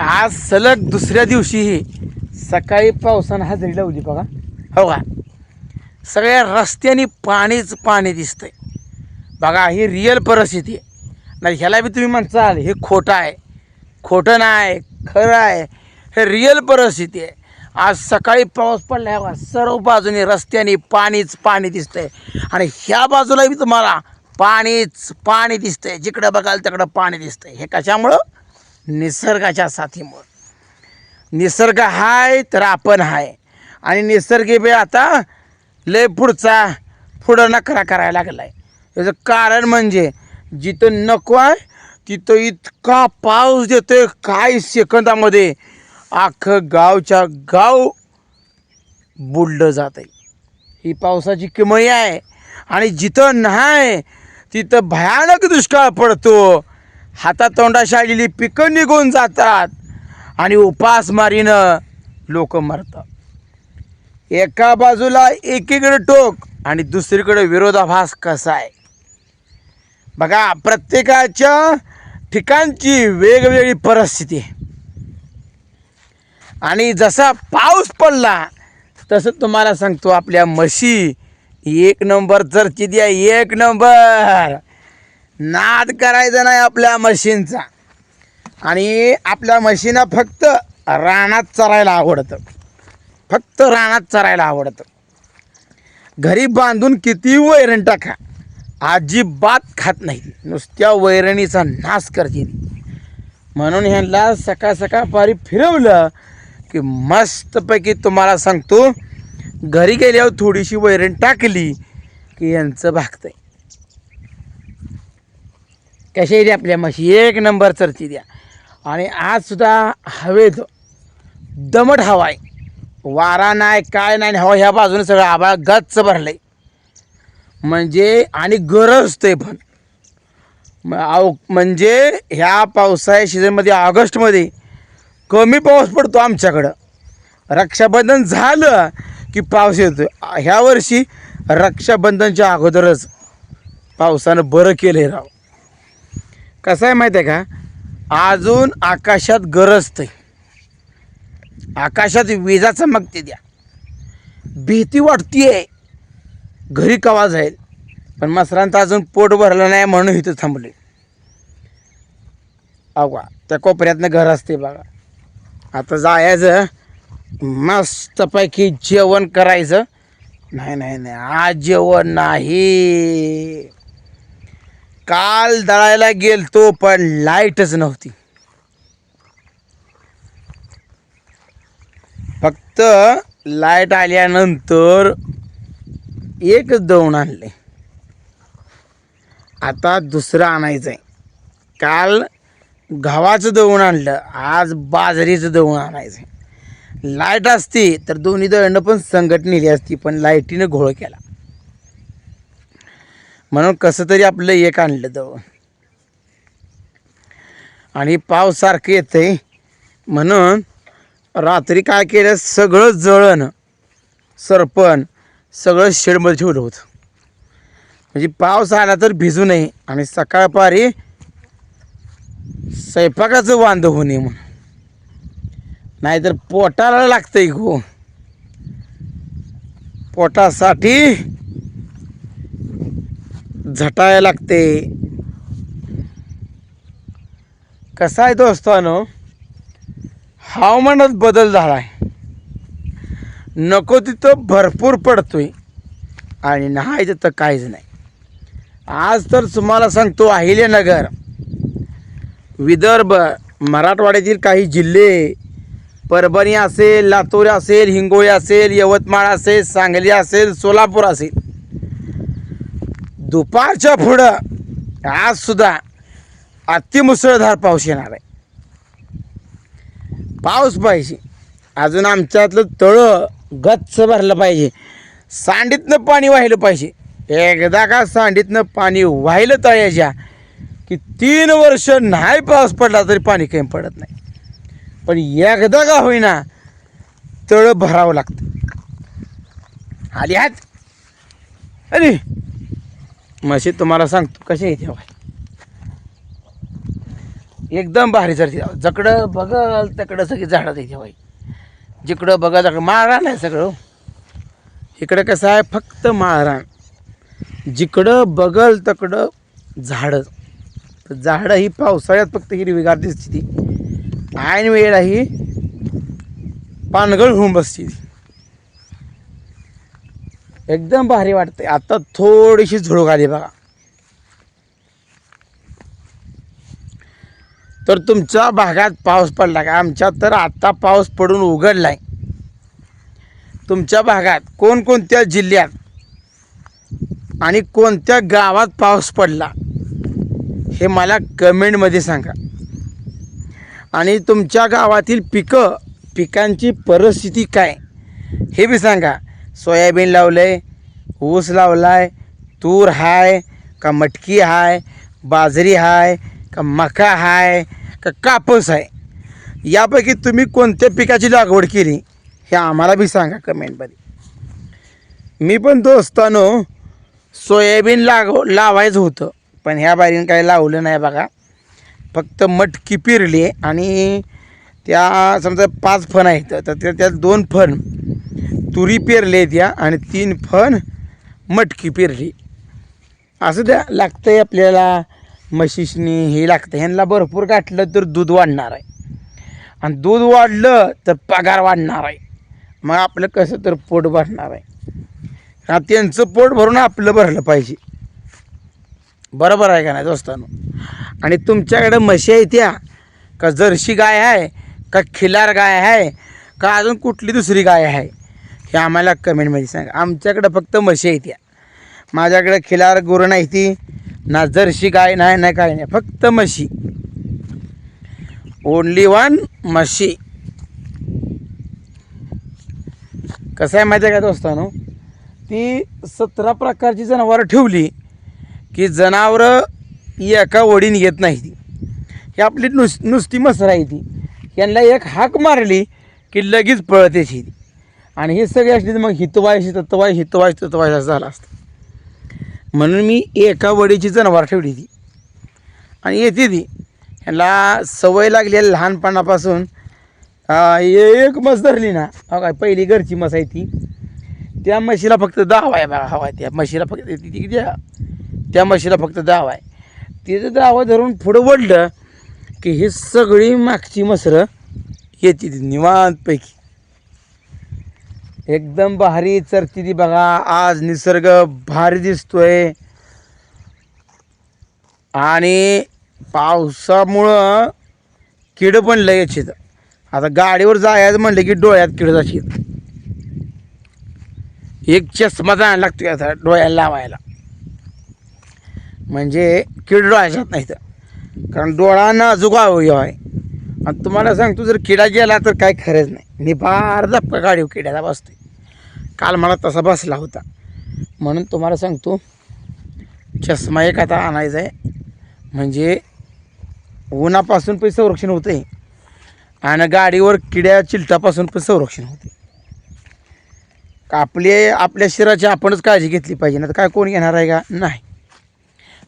आज सलग दुसऱ्या दिवशीही सकाळी पावसानं हजेरी लावली बघा. हो का? सगळ्या रस्त्याने पाणीच पाणी दिसतंय. बघा ही रिअल परिस्थिती आहे. नाही ह्याला बी तुम्ही म्हणताल हे खोटं आहे. खोटं नाही खरं आहे. हे रिअल परिस्थिती आहे. आज सकाळी पाऊस पडला बघा सर्व बाजूने रस्त्याने पाणीच पाणी दिसतंय. आणि ह्या बाजूला बी तुम्हाला पाणीच पाणी दिसतंय. जिकडं बघाल तिकडं पाणी दिसतंय. हे कशामुळं? निसर्गाच्या साथीमुळं. निसर्ग हाय तर आपण हाय. आणि निसर्गी बी आता लय पुढचा पुढं नकरा करायला लागलाय. याचं कारण म्हणजे जिथं नको आहे तिथं इतका पाऊस देतोय काही सेकंदामध्ये अख्खं गावच्या गाव बुडलं जात आहे ही पावसाची किमई आहे. आणि जिथं नाही तिथं भयानक दुष्काळ पडतो. हातातोंडाशी आलेली पिकं निघून जातात आणि उपासमारीनं लोक मरतात. एका बाजूला एकीकडे टोक आणि दुसरीकडे विरोधाभास कसा आहे? बघा प्रत्येकाच्या ठिकाणची वेगवेगळी परिस्थिती आहे. आणि जसा पाऊस पडला तसं तुम्हाला सांगतो आपल्या म्हशी एक नंबर चर्ची द्या एक नंबर. नाद करायचा नाही आपल्या म्हशींचा आणि आपल्या म्हशींना फक्त रानात चरायला आवडतं. फक्त रानात चरायला आवडतं. घरी बांधून किती वैरण टाका अजिबात खात नाही. नुसत्या वैरणीचा नाश करते म्हणून ह्यांना सकाळ सकाळ पारी फिरवलं की मस्तपैकी तुम्हाला सांगतो घरी गेल्यावर थोडीशी वैरण टाकली की यांचं भागतंय. कशाही द्या आपल्या म्हशी एक नंबर चरची द्या. आणि आजसुद्धा हवेत दमट हवा आहे. वारा नाही काय नाही हवा ह्या बाजूने सगळं आबाळ गच्च आहे म्हणजे आणि गरजतंय पण. अव आव म्हणजे ह्या पावसाळ्या सीझनमध्ये ऑगस्टमध्ये कमी पाऊस पडतो आमच्याकडं. रक्षाबंधन झालं की पाऊस येतो ह्या वर्षी रक्षाबंधनच्या अगोदरच पावसानं बरं केलं आहे राव. कसं आहे माहिती आहे का? अजून आकाशात गरजतंय आकाशात विजा चमकते द्या भीती वाटतीये. घरी कवा जाईल? पण मसरांत अजून पोट भरलं नाही म्हणून इथं थांबले अवघा त्या कोपऱ्यातनं घर असते बघा. आता जायचं मस्तपैकी जेवण करायचं. नाही नाही नाही आज जेवण नाही. काल दळायला गेलतो पण लाईटच नव्हती. फक्त लाइट आल्यानंतर एकच दळून आणले. आता दुसरं आणायचं आहे काल गव्हाचं दळून आणलं आज बाजरीचं दळून आणायचं आहे लाइट असती तर दोन्ही दळणं पण संकट नेली असती पण लाईटीनं घोळ केला. म्हणून कसं तरी आपलं एक आणलं दळून आणि पाऊस सारखं येतंय. म्हणून रात्री काय केलं? सगळं जळण सरपण सगळं शेडमध्ये ठेवलं होतं. म्हणजे पाऊस आला तर भिजू नये आणि सकाळपारी स्वयंपाकाचं वांद होऊ नये म्हणून. नाहीतर पोटाला लागतंय गो. पोटासाठी झटायला लागते. कसा आहे दोस्तानो? हवामानात बदल झाला आहे नको तिथं भरपूर पडतोय. आणि न्हायचं तर काहीच नाही. आज तर तुम्हाला सांगतो अहिल्यानगर विदर्भ मराठवाड्यातील काही जिल्हे परभणी असेल लातूर असेल हिंगोळी असेल यवतमाळ असेल सांगली असेल सोलापूर असेल. दुपारच्या पुढं आजसुद्धा अतिमुसळधार पाऊस येणार आहे. पाऊस पाहिजे. अजून आमच्यातलं तळं गच्च भरलं पाहिजे. सांडीतनं पाणी वाहिलं पाहिजे. एकदा का सांडीतनं पाणी वाहिलं तळ्याच्या की तीन वर्ष नाही पाऊस पडला तरी पाणी कमी पडत नाही. पण एकदा का होईना तळं भरावं लागतं. आली आहात? अरे म्हशी तुम्हाला सांगतो कसे येते बाय एकदम भारी चरते जकडं बघल तकडं सगळी झाडं येते बाई. जिकडं बघा जकडं माळरान आहे सगळं हो. इकडं कसं आहे फक्त माळरान जिकडं बघल तकडं झाडं. तर झाडं ही पावसाळ्यात फक्त हिरवीगार दिसते ती. ऐन वेळ ही पानगळ होऊन बसते ती. एकदम भारी वाटते आता थोडीशी झुळूक आली बघा. तर तुमच्या भागात पाऊस पडला का? आमच्या तर आता पाऊस पडून उघडलाय. तुमच्या भागात कोणकोणत्या जिल्ह्यात आणि कोणत्या गावात पाऊस पडला? हे मला कमेंटमध्ये सांगा. आणि तुमच्या गावातील पिकं पिकांची परिस्थिती काय? हे बी सांगा. सोयाबीन लावलं आहे ऊस लावला आहे तूर हाय का मटकी हाय बाजरी हाय का मका हाय का कापूस आहे यापैकी तुम्ही कोणत्या पिकाची लागवड केली हे आम्हाला बी सांगा कमेंटमध्ये मी पण दोस्तानो सोयाबीन लागव लावायचं होतं पण ह्या बारीनं काही लावलं नाही बघा. फक्त मटकी पिरली आणि त्या समजा पाच फण आहेत तर त्या त्यात दोन फण तुरी पेरले त्या आणि तीन फण मटकी पेरली. असं द्या लागतंय आपल्याला म्हशीशनी हे लागतं ह्यांना भरपूर गाठलं तर दूध वाढणार आहे. आणि दूध वाढलं तर पगार वाढणार आहे. मग आपलं कसं तर पोट भरणार आहे. हा त्यांचं पोट भरून आपलं भरलं पाहिजे. बरोबर आहे का नाही दोस्तांनो? आणि तुमच्याकडे म्हशी आहे त्या का जर्शी गाय आहे का खिलार गाय आहे का अजून कुठली दुसरी गाय आहे? हे आम्हाला कमेंटमध्ये सांगा. आमच्याकडं फक्त म्हशी आहे त्या माझ्याकडं खिलार गुरं नाही ती. ना जर्शी गाय नाही ना काय नाही. फक्त म्हशी. ओनली वन म्हशी. कसं आहे माहिती आहे का दोस्तानो? ती सतरा प्रकारची जनावरं ठेवली की जनावरं एका ओढीने येत नाही ती. ही आपली नुस नुसती मसर आहे ती. यांना एक हाक मारली की लगेच पळते ती. आणि हे सगळे असले तर मग हितवायशी तत्वाय हितवायश तत्वायश असं झालं असतं. म्हणून मी एका वडीची जनावर ठेवली ती. आणि येते ती. ह्याला सवय लागली आहे लहानपणापासून. एक मस धरली ना. हो काय पहिली घरची मस आहे ती. त्या म्हशीला फक्त दाव आहे बघा हवा त्या म्हशीला फक्त ती ती त्या. त्या म्हशीला फक्त दाव आहे. तिचं दावा धरून पुढं वडलं की ही सगळी मागची मसरं येते ती निवांतपैकी. एकदम भारी चरती ती बघा. आज निसर्ग भारी दिसतोय. आणि पावसामुळं किड पण लय याची आता गाडीवर जायचं म्हणलं की डोळ्यात किड जाशी एक चष्मा जायला लागतो आता डोळ्याला लावायला. म्हणजे किड डोळ्याच्यात नाही तर कारण डोळा नाजूक अवयव आहे आणि तुम्हाला सांगतो जर किडा गेला तर काय खरंच नाही. निभार धपका गाडीवर किड्याला बसतोय. काल मला तसा बसला होता. म्हणून तुम्हाला सांगतो चष्मा एक आता आणायचा आहे म्हणजे उन्हापासून पण संरक्षण होते आणि गाडीवर किड्या चिलटापासून पण संरक्षण होते आपले आपल्या शरीराची आपणच काळजी घेतली पाहिजे ना तर काय कोण घेणार आहे का? नाही.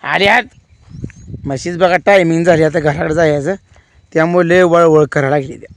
अरे आत म्हशीच बघा टायमिंग झाली आता घराकडे जायचं. त्यामुळे लय वळवळ करायला लागली त्या.